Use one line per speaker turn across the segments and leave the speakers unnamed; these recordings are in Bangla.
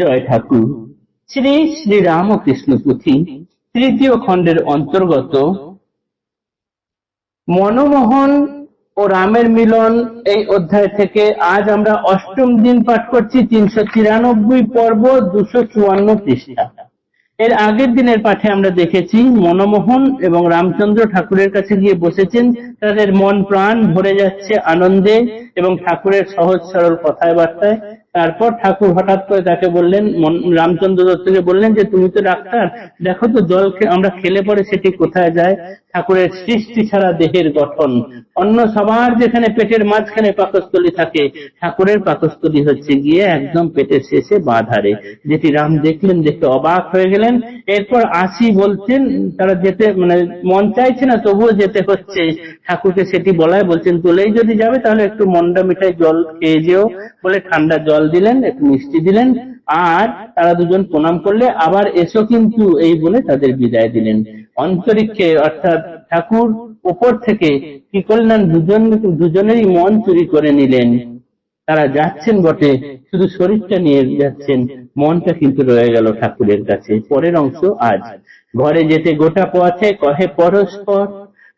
জয় ঠাকুর। শ্রী শ্রী রামকৃষ্ণ পুঁথি তৃতীয় খণ্ডের অন্তর্গত। মনমোহন ও রামের মিলন এই অধ্যায় থেকে আজ আমরা অষ্টম দিন পাঠ করছি তিনশো তিরানব্বই পর্ব দুশো চুয়ান্ন পৃষ্ঠা। এর আগের দিনের পাঠে আমরা দেখেছি মনমোহন এবং রামচন্দ্র ঠাকুরের কাছে গিয়ে বসেছেন, তাদের মন প্রাণ ভরে যাচ্ছে আনন্দে এবং ঠাকুরের সহজ সরল কথায় বার্তায়। তারপর ঠাকুর হঠাৎ করে তাকে বললেন রামচন্দ্র দত্তকে বললেন যে, তুমি তো ডাক্তার, দেখো তো জল আমরা খেলে পরে সেটি কোথায় যায়? ঠাকুরের সৃষ্টি ছাড়া দেহের গঠন। অন্য সবার যেখানে পেটের মাঝখানে পাকস্থলী থাকে, ঠাকুরের পাকস্থলী হচ্ছে গিয়ে একদম পেটের শেষে বাঁধারে যেটি রাম দেখলেন, দেখে অবাক হয়ে গেলেন। এরপর আসি বলছেন, তারা যেতে মানে মন চাইছে না, তবুও যেতে হচ্ছে। ঠাকুরকে সেটি বলায় বলছেন, তোলেই যদি যাবে, তাহলে একটু মন্ডা মিঠাই জল খেয়ে যেও। বলে ঠান্ডা জল দিলেন, একটু মিষ্টি দিলেন। আর তারা দুজন প্রণাম করলে, আবার এসো কিন্তু। এই বলে তাদের বিদায় দিলেন। অন্তরিক্ষে, অর্থাৎ ঠাকুর উপর থেকে কি করলেন দুজন, দুজনেরই মন চুরি করে নিলেন। তারা যাচ্ছেন বটে, শুধু শরীরটা নিয়ে যাচ্ছেন, মনটা কিন্তু রয়ে গেল ঠাকুরের কাছে। পরের অংশ আজ। ঘরে যেতে গোটা পথে কহে পরস্পর,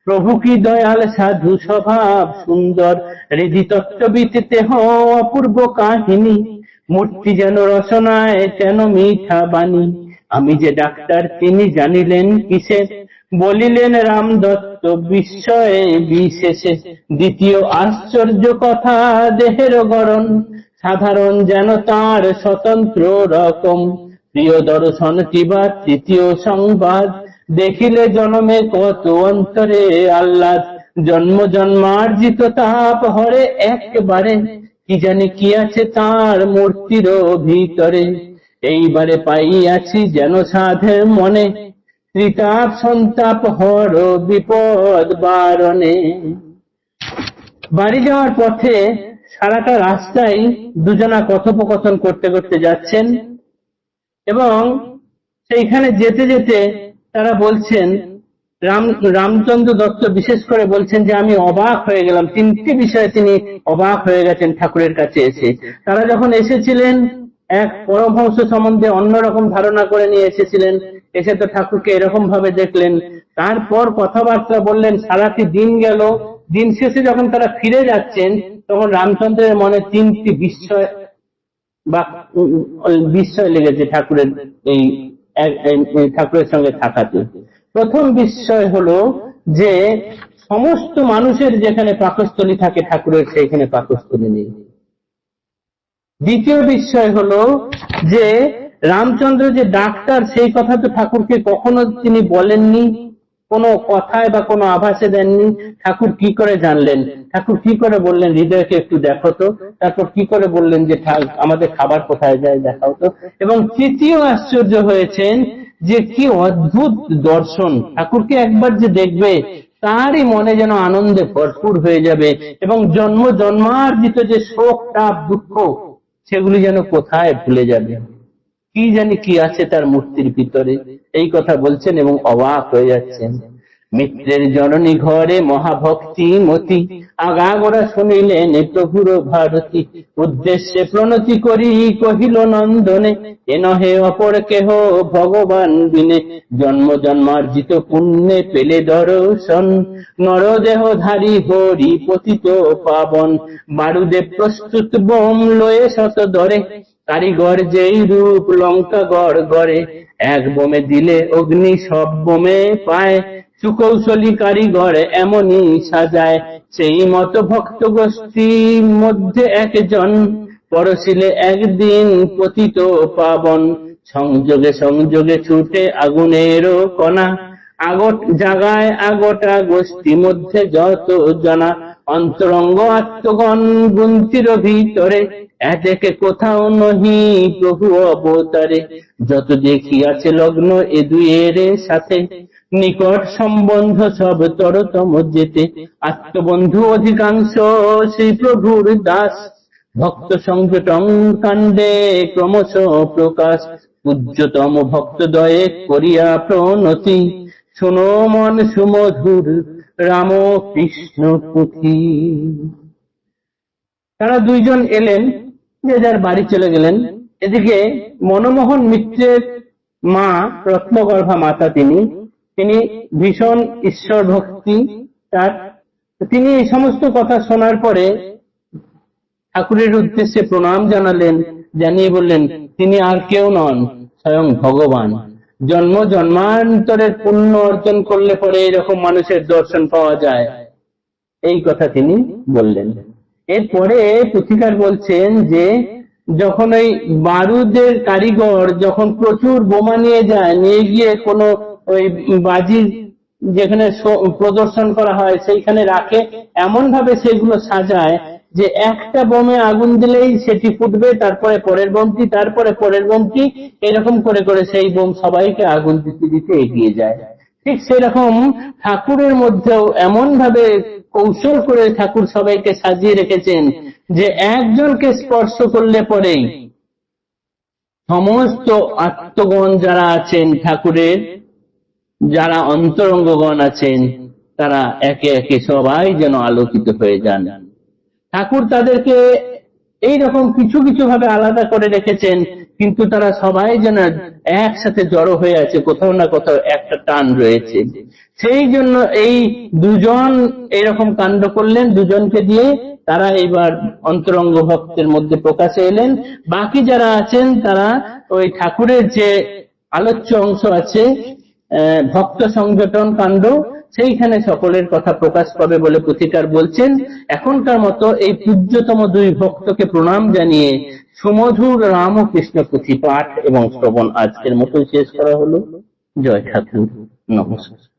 প্রভু কি দয়াল সাধু স্বভাব সুন্দর হৃদি তত্ত্ববিতে হ অপূর্ব কাহিনী, মূর্তি যেন রচনায় যেন মিঠা বাণী আমি যে ডাক্তার, তিনি জানিলেন, কিসে? বলিলেন রাম দত্ত বিস্ময়ে, বিশেষে। দ্বিতীয় আশ্চর্য কথা, দেহের গরণ সাধারণ যেন তার স্বতন্ত্র রকম। প্রিয় দর্শন কিবা তৃতীয় সংবাদ। দেখিলে জন্মে কত অন্তরে আহ্লাদ। জন্ম জন্মার্জিত তাপ হরে একবারে। কি জানি কি আছে তার মূর্তির ভিতরে। এইবারে পাইয়াছি যেন সাধের মনে। ত্রিতাপ সন্তাপ হর বিপদ বারণে। বাড়ি যাওয়ার পথে সারাটা রাস্তায় দুজনা কথোপকথন করতে করতে যাচ্ছেন এবং সেইখানে যেতে যেতে তারা বলছেন, রাম, রামচন্দ্র দত্ত বিশেষ করে বলছেন যে আমি অবাক হয়ে গেলাম। তিনটি বিষয়ে তিনি অবাক হয়ে গেছেন ঠাকুরের কাছে এসে। তারা যখন এসেছিলেন এক পরমহংস সম্বন্ধে অন্যরকম ধারণা করে নিয়ে এসেছিলেন। এসে তো ঠাকুরকে এরকম ভাবে দেখলেন। তারপর কথাবার্তা বললেন, সারাটি দিন গেল। দিন শেষে যখন তারা ফিরে যাচ্ছেন, তখন রামচন্দ্রের মনে তিনটি বিস্ময় বা বিস্ময় লেগেছে ঠাকুরের এই ঠাকুরের সঙ্গে থাকাতে। প্রথম বিস্ময় হলো যে সমস্ত মানুষের যেখানে পাকস্থলী থাকে, ঠাকুরের সেইখানে পাকস্থলী নেই। দ্বিতীয় বিষয় হলো যে রামচন্দ্র যে ডাক্তার, সেই কথা তো ঠাকুরকে কখনো তিনি বলেননি, কোনো কথায় বা কোনো আভাসে দেননি। ঠাকুর কি করে জানলেন? ঠাকুর কি করে বললেন? হৃদয়কে একটু দেখো তো। তারপর কি করে বললেন যে আমাদের খাবার কোথায় যায় দেখাও তো। এবং তৃতীয় আশ্চর্য হয়েছেন যে, কি অদ্ভুত দর্শন। ঠাকুরকে একবার যে দেখবে, তারই মনে যেন আনন্দে ভরপুর হয়ে যাবে এবং জন্ম জন্মার্জিত যে শোক, তাপ, দুঃখ সেগুলি যেন কোথায় ভুলে যাবে। কি জানি কি আছে তার মূর্তির ভিতরে। এই কথা বলছেন এবং অবাক হয়ে যাচ্ছেন। মিত্রের জননী ঘরে মহাভক্তি মতি। আগাগোড়া শুনিলেন, প্রভুর ভারতী, উদ্দেশ্যে প্রণতি করি, কহিল নন্দনে, এ নহে অপর কেহ ভগবান বিনে। জন্ম জন্মার্জিত পুণ্যে পেলে দর্শন, নরদেহ ধারী হরি পতিত পাবন। বারুদে প্রস্তুত বোম লয়ে শত দরে, কারিগর যেই রূপ লঙ্কা গড় গড়ে। এক বোমে দিলে অগ্নি সব বোমে পায় সুকৌশলী কারিগর এমনই সাজায়। সেই মত ভক্ত গোষ্ঠীর মধ্যে একজন পরশিলে একদিন পতিত পাবন। সংযোগে সংযোগে ছুটে আগুনেরও কণা। আগট জাগায় আগটা গোষ্ঠী মধ্যে যত জানা অন্তরঙ্গ আত্মগণ গুন্তির ভিতরে একে কোথাও নহি প্রভু অবতারে। যত দেখি আছে লগ্ন এ দুয়ের সাথে, নিকট সম্বন্ধ সব তরতম যেতে। আত্মবন্ধু অধিকাংশ শ্রী প্রভুর দাস। ভক্ত সংযটং কাণ্ডে ক্রমশ প্রকাশ। পূজ্যতম ভক্তদয়ে করিয়া প্রণতি। শোনো মন সুমধুর রাম কৃষ্ণ পুঁথি। তারা দুইজন এলেন, যে যার বাড়ি চলে গেলেন। এদিকে মনমোহন মিত্রের মা রত্নগর্ভা মাতা তিনি তিনি ভীষণ ঈশ্বর ভক্তি তার। তিনি এই সমস্ত কথা শোনার পরে ঠাকুরের উদ্দেশ্যে প্রণাম জানালেন, জানিয়ে বললেন, তিনি আর কেউ নন, স্বয়ং ভগবান। জন্ম জন্মান্তরের পুণ্য অর্জন করলে পরে এরকম মানুষের দর্শন পাওয়া যায়। এই কথা তিনি বললেন। এরপরে পুথিকার বলছেন যে, যখন ওই বারুদের কারিগর যখন প্রচুর বোমা নিয়ে যায়, নিয়ে গিয়ে কোনো ওই বাজি যেখানে প্রদর্শন করা হয়, সেইখানে রাখে এমন ভাবে সেগুলো সাজায় যে একটা বোমে আগুন দিলেই সেটি ফুটবে, তারপরে পরের বোমটি তারপরে পরের বোমটি এরকম করে করে সেই বোম সবাইকে আগুন দিতে দিতে এগিয়ে যায়। ঠিক সেরকম ঠাকুরের মধ্যেও এমন ভাবে কৌশল করে ঠাকুর সবাইকে সাজিয়ে রেখেছেন যে একজনকে স্পর্শ করলে পরেই সমস্ত আত্মগণ যারা আছেন ঠাকুরের, যারা অন্তরঙ্গগণ আছেন, তারা একে একে সবাই যেন আলোকিত হয়ে যান। ঠাকুর তাদেরকে এই রকম কিছু কিছু ভাবে আলাদা করে রেখেছেন, কিন্তু তারা সবাই যেন একসাথে জড়ো হয়ে আছে, কোথাও না কোথাও একটা টান রয়েছে। সেই জন্য এই দুজন এরকম কাণ্ড করলেন, দুজনকে দিয়ে তারা এবার অন্তরঙ্গ ভক্তের মধ্যে প্রকাশে এলেন। বাকি যারা আছেন, তারা ওই ঠাকুরের যে আলোচ্য অংশ আছে ভক্ত সংগঠন কাণ্ড সেইখানে সকলের কথা প্রকাশ পাবে বলে পুথিকার বলছেন। এখনকার মতো এই পূজ্যতম দুই ভক্তকে প্রণাম জানিয়ে সুমধুর রামকৃষ্ণ পুঁথি পাঠ এবং শ্রবণ আজকের মতো শেষ করা হলো। জয় ঠাকুর। নমস্কার।